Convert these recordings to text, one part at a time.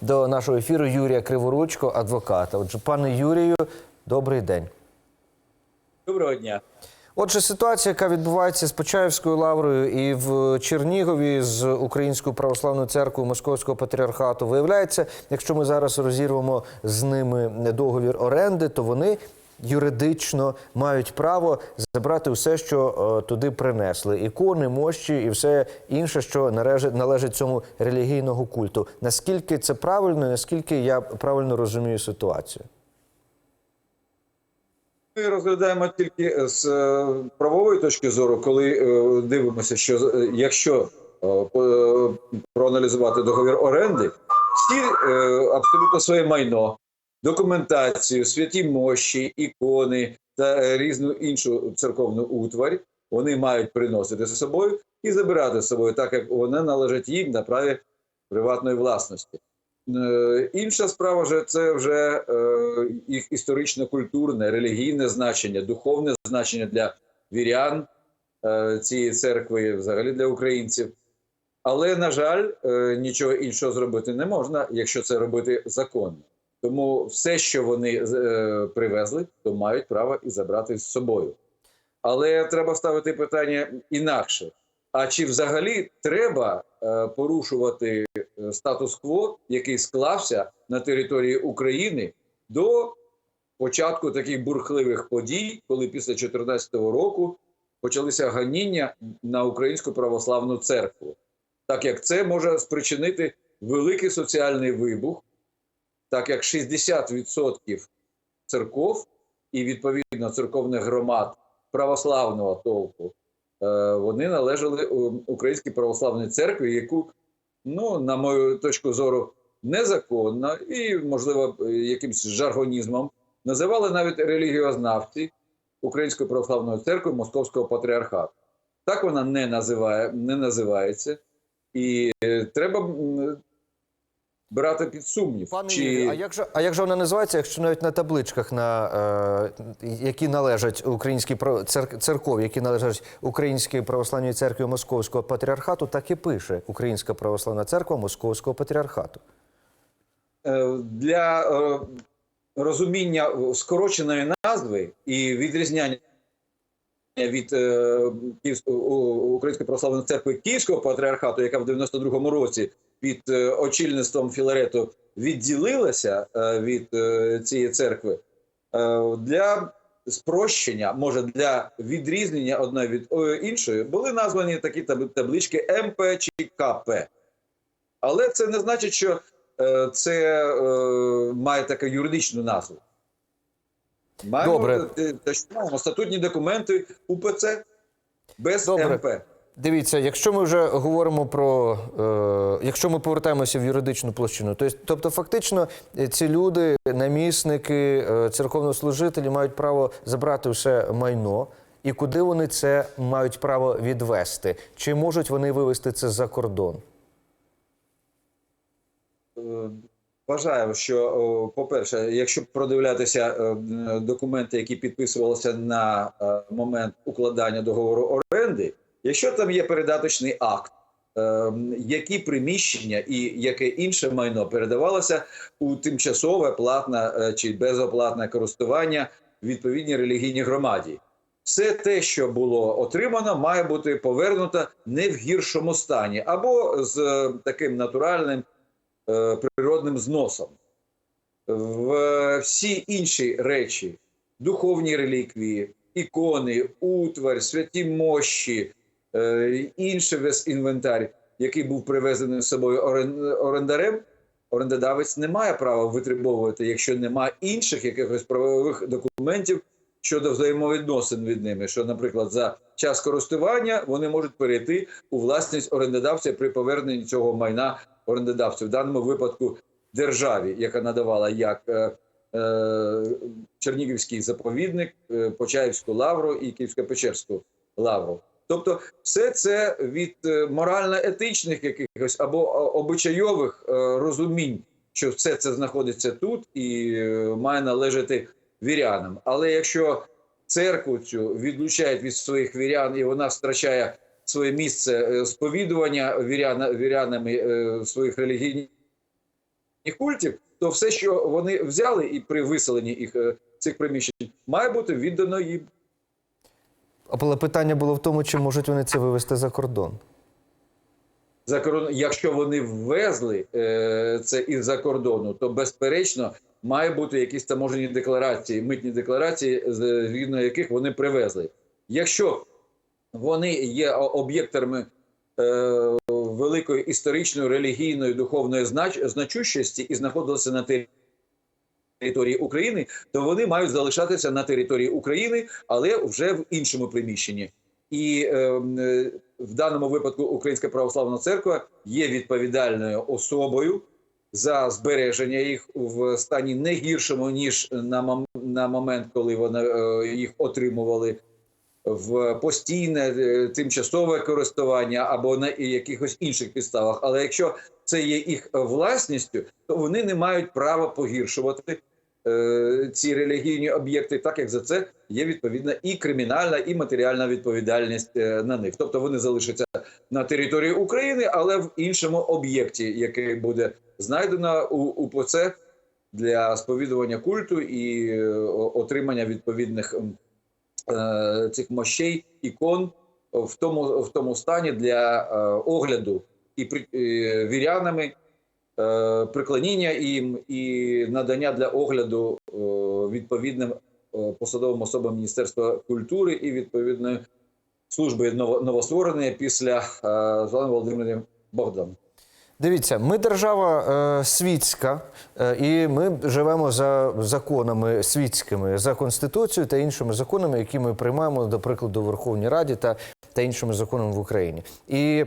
до нашого ефіру Юрія Криворучко, адвоката. Отже, пане Юрію, добрий день. Доброго дня. Отже, ситуація, яка відбувається з Почаївською лаврою і в Чернігові з Українською православною церквою Московського патріархату, виявляється, якщо ми зараз розірвемо з ними договір оренди, то вони юридично мають право забрати все, що е, туди принесли: ікони, мощі і все інше, що належить, належить цьому релігійного культу. Наскільки це правильно, наскільки я правильно розумію ситуацію? Ми розглядаємо тільки з е, правової точки зору, коли е, дивимося, що е, якщо е, проаналізувати договір оренди, всі е, абсолютно своє майно, документацію, святі мощі, ікони та е, різну іншу церковну утварь вони мають приносити з собою і забирати з собою, так як вони належать їм на праві приватної власності. Е, Інша справа вже це вже е, їх історично-культурне, релігійне значення, духовне значення для вірян цієї церкви, взагалі для українців. Але, на жаль, нічого іншого зробити не можна, якщо це робити законно. Тому все, що вони е, привезли, то мають право і забрати з собою. Але треба ставити питання інакше. А чи взагалі треба е, порушувати е, статус-кво, який склався на території України до початку таких бурхливих подій, коли після 2014 року почалися ганіння на Українську православну церкву, так як це може спричинити великий соціальний вибух, так як 60% церков і відповідно церковних громад православного толку е, вони належали Українській православній церкві, яку, ну, на мою точку зору, незаконно і, можливо, е, якимсь жаргонізмом називали навіть релігіознавці Української православної церкви Московського патріархату. Так вона не називає, не називається, і е, треба брати під сумнів. Пане чи... Юрію, а як же а як же вона називається, якщо навіть на табличках, на е, які належать українській цер, церков, які належать Українській православній церкві Московського патріархату, так і пише Українська православна церква Московського патріархату. Е, для е, розуміння скороченої назви і відрізняння від е, Української православної церкви Київського патріархату, яка в 92-му році під е, очільництвом Філарету відділилася е, від е, цієї церкви, для спрощення, може для відрізнення одної від іншої, були названі такі таблички МП чи КП. Але це не значить, що це має таку юридичну назву. Маємо Добре. статутні документи УПЦ без Добре. МП. Дивіться, якщо ми вже говоримо про е, якщо ми повертаємося в юридичну площину, то тобто фактично е, ці люди, намісники, е, церковнослужителі мають право забрати все майно. І куди вони це мають право відвести? Чи можуть вони вивести це за кордон? Е, Вважаю, що, по-перше, якщо продивлятися документи, які підписувалися на момент укладання договору оренди, якщо там є передаточний акт, е, які приміщення і яке інше майно передавалося у тимчасове платне е, чи безоплатне користування відповідній релігійній громаді. Все те, що було отримано, має бути повернуто не в гіршому стані, або з е, таким натуральним е, природним зносом. В всі інші речі, духовні реліквії, ікони, утварь, святі мощі, інший весь інвентар, який був привезений з собою орендарем, орендодавець не має права витребовувати, якщо немає інших якихось правових документів щодо взаємовідносин від ними. Що, наприклад, за час користування вони можуть перейти у власність орендодавця при поверненні цього майна орендодавцю, в даному випадку державі, яка надавала як е, е, Чернігівський заповідник, е, Почаївську лавру і Київсько-Печерську лавру. Тобто, все це від е, морально-етичних якихось або е, обичайових е, розумінь, що все це знаходиться тут і має належати вірянам. Але якщо церкву цю відлучають від своїх вірян, і вона втрачає своє місце сповідування віряна, вірянами своїх релігійних культів, то все, що вони взяли і при виселенні їх цих приміщень, має бути віддано їм. Але питання було в тому, чи можуть вони це вивезти за кордон. За кордон, якщо вони ввезли е, це із-за кордону, то безперечно має бути якісь таможені декларації, митні декларації, згідно яких вони привезли. Якщо вони є об'єктами е, великої історичної, релігійної, духовної знач, значущості і знаходилися на території території України, то вони мають залишатися на території України, але вже в іншому приміщенні. І е, е, в даному випадку Українська православна церква є відповідальною особою за збереження їх в стані не гіршому ніж на, мом- на момент, коли вони е, їх отримували в постійне е, тимчасове користування або на якихось інших підставах. Але якщо це є їх власністю, то вони не мають права погіршувати е, ці релігійні об'єкти, так як за це є відповідна і кримінальна, і матеріальна відповідальність е, на них. Тобто вони залишаться на території України, але в іншому об'єкті, який буде знайдено у УПЦ для сповідування культу і е, отримання відповідних е, цих мощей, ікон в тому, в тому стані для е, огляду і е, вірянами, е, приклоніння їм і надання для огляду е, відповідним е, посадовим особам Міністерства культури і відповідної служби ново- новоствореної після е, Зелени Володимирівни Богдан. Дивіться, ми держава е, світська, е, і ми живемо за законами світськими, за конституцією та іншими законами, які ми приймаємо, до прикладу, в Верховній Раді та, та іншими законами в Україні. І е,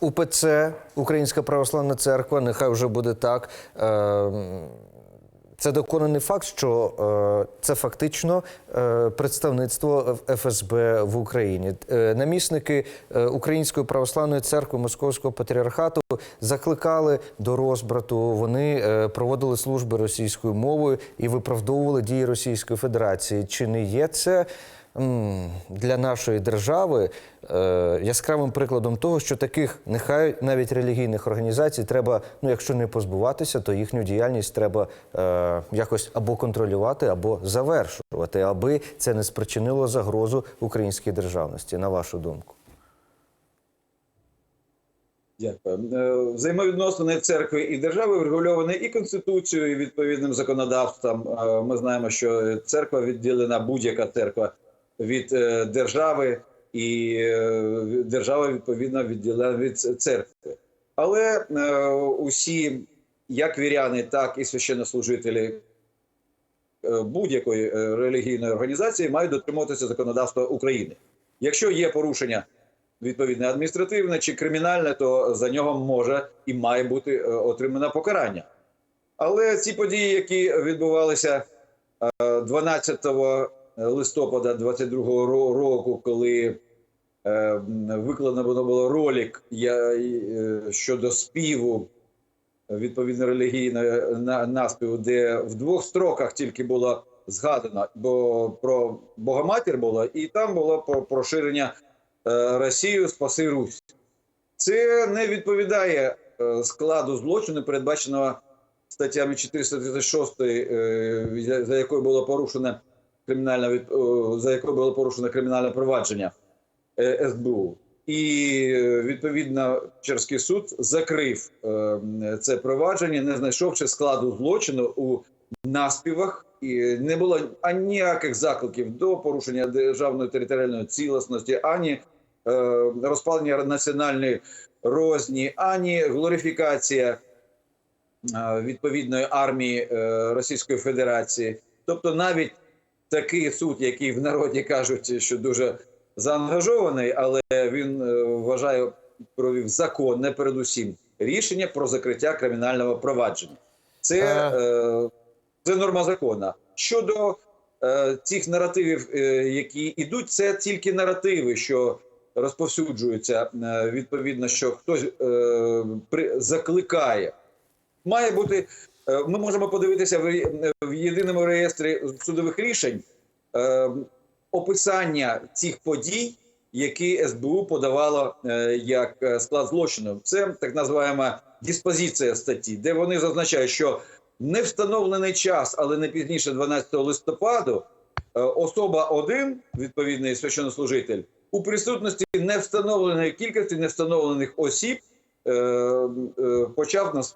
УПЦ, Українська православна церква, нехай вже буде так. Е, це доконаний факт, що е, це фактично е, представництво ФСБ в Україні. Е, намісники е, Української православної церкви Московського патріархату закликали до розбрату. Вони е, проводили служби російською мовою і виправдовували дії Російської Федерації. Чи не є це? Для нашої держави е, яскравим прикладом того, що таких нехай навіть релігійних організацій треба, ну якщо не позбуватися, то їхню діяльність треба е, якось або контролювати, або завершувати, аби це не спричинило загрозу українській державності, на вашу думку. Дякую. Е, Взаємовідносини церкви і держави врегульовані і конституцією, і відповідним законодавством. Ми знаємо, що церква відділена будь-яка церква від е, держави, і е, держава відповідно відділена від церкви. Але е, усі, як віряни, так і священнослужителі будь-якої релігійної організації мають дотримуватися законодавства України. Якщо є порушення відповідне адміністративне чи кримінальне, то за нього може і має бути е, отримано покарання. Але ці події, які відбувалися е, 12 листопада 22 ро- року, коли е, викладено було ролик е, щодо співу відповідно релігійної на- наспіву, де в двох строках тільки було згадано, бо про Богоматір було, і там було про поширення е, Росію спаси Русь. Це не відповідає е, складу злочину, передбаченого статтями 436, е, за- за якою було порушено кримінальне від- за якою було порушено кримінальне провадження е, СБУ. І е, відповідно Черський суд закрив е, це провадження, не знайшовши складу злочину у наспівах, і не було ніяких закликів до порушення державної територіальної цілісності, ані розпалення національної розні, ані глорифікація відповідної армії Російської Федерації. Тобто, навіть такий суд, який в народі кажуть, що дуже заангажований, але він е, вважає, провів законне передусім рішення про закриття кримінального провадження. Це, е, це норма закону. Щодо е, цих наративів, е, які йдуть, це тільки наративи, що розповсюджуються е, відповідно, що хтось е, при, закликає. Має бути. Е, Ми можемо подивитися в, в єдиному реєстрі судових рішень е, описання цих подій які СБУ подавало е, як е, склад злочину. Це так називаємо диспозиція статті, де вони зазначають, що не встановлений час, але не пізніше 12 листопаду, е, особа 1, відповідний священнослужитель, у присутності невстановленої кількості невстановлених осіб е, е, почав нас-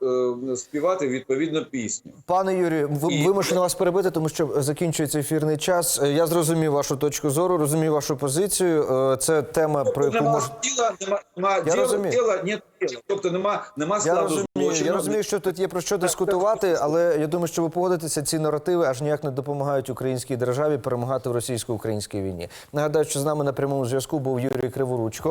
е, співати відповідну пісню. Пане Юрію, І- вимушено вас перебити, тому що закінчується ефірний час. Е, Я зрозумів вашу точку зору, розумію вашу позицію. Е, Це тема, про яку нема може. тіла, нема, нема діла, розумію. тіла, ні тіла. Тобто нема, нема Я складу розумію, злочину. я розумію, що тут є про що дискутувати, але я думаю, що ви погодитеся, ці наративи аж ніяк не допомагають українській державі перемагати в російсько-українській війні. Нагадаю, що з нами на прямому зв'язку був Юрій Криворучко.